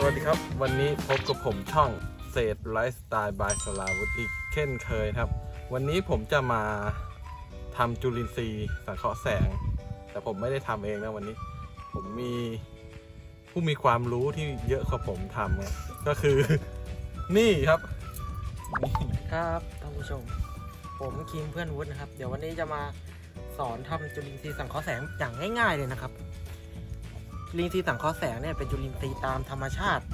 สวัสดีครับ วันนี้พบกับผมช่องเศษไลฟ์สไตล์บายสลาวุธอีกเช่นเคยครับ วันนี้ผมจะมาทำจุลินทรีย์สังเคราะห์แสง แต่ผมไม่ได้ทำเองนะวันนี้ ผมมีผู้มีความรู้ที่เยอะกว่าผมทำก็คือ นี่ครับนี่ครับท่านผู้ชม ผมคิมเพื่อนวุฒินะครับ เดี๋ยววันนี้จะมาสอนทำจุลินทรีย์สังเคราะห์แสงอย่างง่าย ๆ เลยนะครับ จุลินทรีย์สังเคราะห์แสงเนี่ยเป็นจุลินทรีย์ตามธรรมชาติ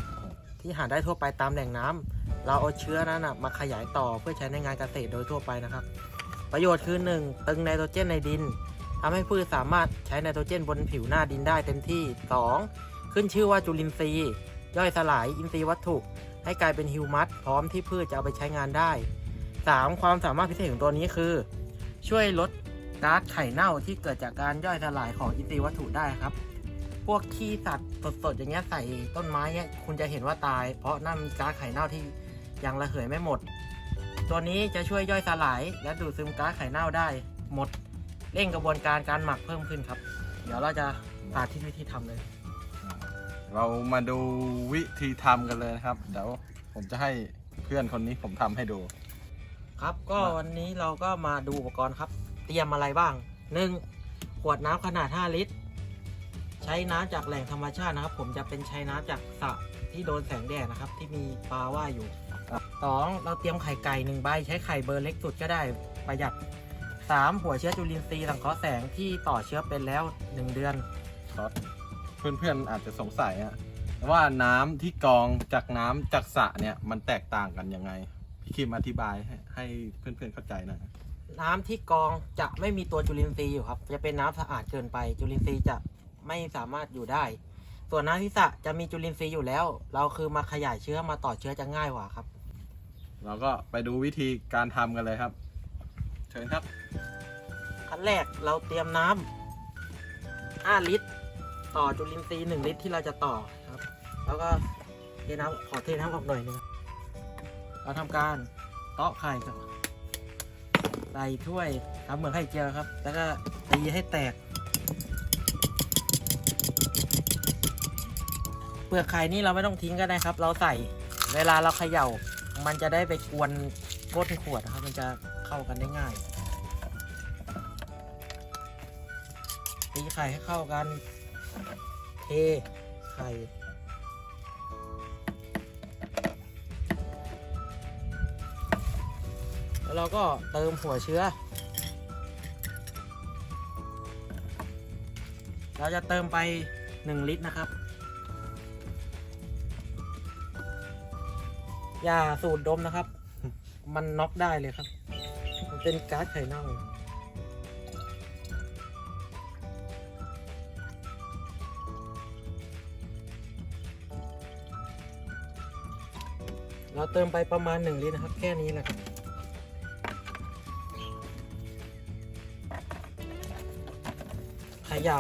ที่หาได้ทั่วไปตามแหล่งน้ำเราเอาเชื้อนั้นนะมาขยายต่อเพื่อใช้ในงานเกษตรโดยทั่วไปนะครับ ประโยชน์คือ 1. ตึงไนโตรเจนในดินทำให้พืชสามารถใช้ไนโตรเจนบนผิวหน้าดินได้เต็มที่ 2. ขึ้นชื่อว่าจุลินทรีย์ ย่อยสลายอินทรีย์วัตถุ ให้กลายเป็นฮิวมัสพร้อมที่พืชจะเอาไปใช้งานได้ 3. ความสามารถพิเศษของตัวนี้คือ ช่วยลดก๊าซไข่เน่าที่เกิดจากการย่อยสลายของอินทรีย์วัตถุได้ครับ พวกขี้สัตว์สดๆอย่างเงี้ยใส่ต้นไม้เงี้ยคุณจะเห็นว่าตาย เพราะนั่นมีก๊าซไข่เน่าที่ยังระเหยไม่หมด ตัวนี้จะช่วยย่อยสลาย และดูดซึมก๊าซไข่เน่าได้หมดเร่งกระบวนการการหมักเพิ่มขึ้นครับ เดี๋ยวเราจะสาธิตวิธีทำเลย เรามาดูวิธีทำกันเลยนะครับ เดี๋ยวผมจะให้เพื่อนคนนี้ผมทำให้ดู ครับก็มาวันนี้เราก็มาดูอุปกรณ์ครับ เตรียมอะไรบ้าง 1. ขวดน้ำขนาด 5 ลิตร ใช้น้ำจากแหล่งธรรมชาตินะครับ ผมจะเป็นใช้น้ำจากสระที่โดนแสงแดดนะครับ ที่มีปลาว่ายอยู่ 2. เราเตรียมไข่ไก่หนึ่งใบใช้ไข่เบอร์เล็กสุดก็ได้ประหยัด 3. หัวเชื้อจุลินทรีย์สังเคราะห์แสงที่ต่อเชื้อเป็นแล้ว1เดือน ครับเพื่อนๆอาจจะสงสัยอะว่าน้ำที่กรองจากน้ำจากสระเนี่ยมันแตกต่างกันยังไง พี่คิมอธิบายให้ให้เพื่อนๆเข้าใจหน่อยน้ำที่กรองจะไม่มีตัวจุลินทรีย์อยู่ครับ จะเป็นน้ำสะอาดเกินไป จุลินทรีย์จะ ไม่สามารถอยู่ได้ ส่วนน้ำที่สระจะมีจุลินทรีย์อยู่แล้ว เราคือมาขยายเชื้อมาต่อเชื้อจะง่ายกว่าครับ เราก็ไปดูวิธีการทำกันเลยครับ เชิญครับ ขั้นแรกเราเตรียมน้ำ5ลิตร ต่อจุลินทรีย์1ลิตรที่เราจะต่อครับ แล้วก็เทน้ำขอเทน้ำออกหน่อยหนึงเราทำการเตาะไข่ก่อนใส่ถ้วยทำเหมือนไข่เจียวครับ แล้วก็ตีให้แตก ลือกไข่นี่เราไม่ต้องทิ้งก็ได้ครับ เราใส่เวลาเราเขย่า มันจะได้ไปกวนก้นขวดนะครับ มันจะเข้ากันได้ง่ายตีไข่ให้เข้ากันเทไข่แล้วเราก็เติมหัวเชื้อ เราจะเติมไป 1 ลิตรนะครับ ยาสูดดมนะครับ มันน็อกได้เลยครับ มันเป็นก๊าซไข่เน่าเราเติมไปประมาณ 1 ลิตรนะครับ แค่นี้แหละครับขย่า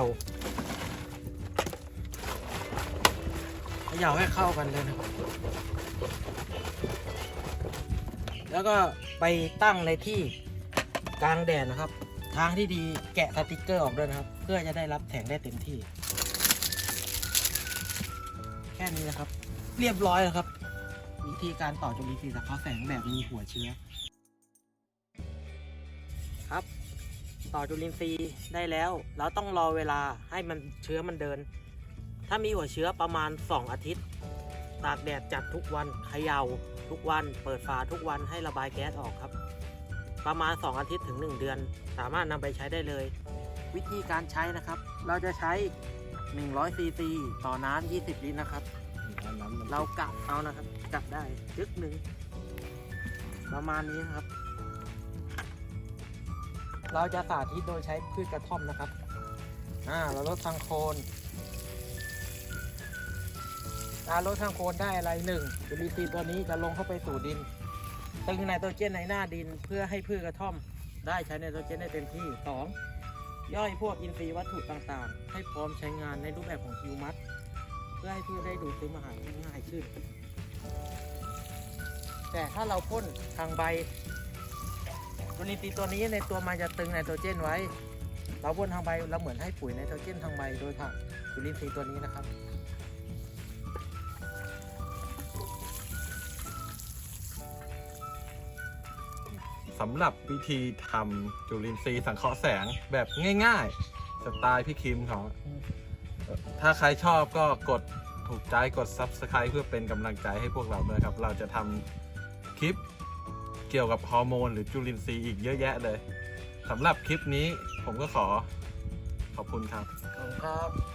เขย่าให้เข้ากันเลยนะครับ แล้วก็ไปตั้งในที่กลางแดดนะครับ ทางที่ดีแกะสติกเกอร์ออกด้วยนะครับ เพื่อจะได้รับแสงได้เต็มที่ แค่นี้นะครับ เรียบร้อยแล้วครับ วิธีการต่อจุลินทรีย์สังเคราะห์แสงแบบมีหัวเชื้อ ครับ ต่อจุลินทรีย์ได้แล้ว เราต้องรอเวลาให้มันเชื้อมันเดิน ถ้ามีหัวเชื้อประมาณ 2 อาทิตย์ ตากแดดจัดทุกวันเขย่า ทุกวันเปิดฝาทุกวันให้ระบายแก๊สออกครับ ประมาณ 2 อาทิตย์ถึง 1 เดือน สามารถนำไปใช้ได้เลย วิธีการใช้นะครับ เราจะใช้ 100ซีซีต่อน้ำ20 ลิตรนะครับ เรากะเอานะครับกะได้จึกหนึ่งประมาณนี้นะครับ เราจะสาธิตโดยใช้พืชกระท่อมนะครับ อ่า เราลดทางโคน การลดทางโคนได้อะไรหนึ่งจุลินทรีย์ตัวนี้จะลงเข้าไปสู่ดินตึงไนโตรเจนในหน้าดินเพื่อให้พืชกระท่อม ได้ใช้ไนโตรเจนได้เต็มที่สองย่อยพวกอินทรีย์วัตถุต่างๆ ให้พร้อมใช้งานในรูปแบบของฮิวมัสเพื่อให้พืชได้ดูดซึมอาหารได้ง่ายขึ้น แต่ถ้าเราพ่นทางใบจุลินทรีย์ตัวนี้ในตัวมันจะตึงไนโตรเจนไว้ เราพ่นทางใบเราเหมือนให้ปุ๋ยไนโตรเจนทางใบโดยผ่านจุลินทรีย์ตัวนี้นะครับำหรับวิธีทำจุลินทรีย์สังเคราะห์แสงแบบง่ายๆ สไตล์พี่คิมเขาถ้าใครชอบก็กดถูกใจกด Subscribe เพื่อเป็นกำลังใจให้พวกเราด้วยครับ เราจะทำคลิปเกี่ยวกับฮอร์โมนหรือจุลินทรีย์อีกเยอะแยะเลยสำหรับคลิปนี้ผมก็ขอขอบคุณครับ ขอบคุณครับ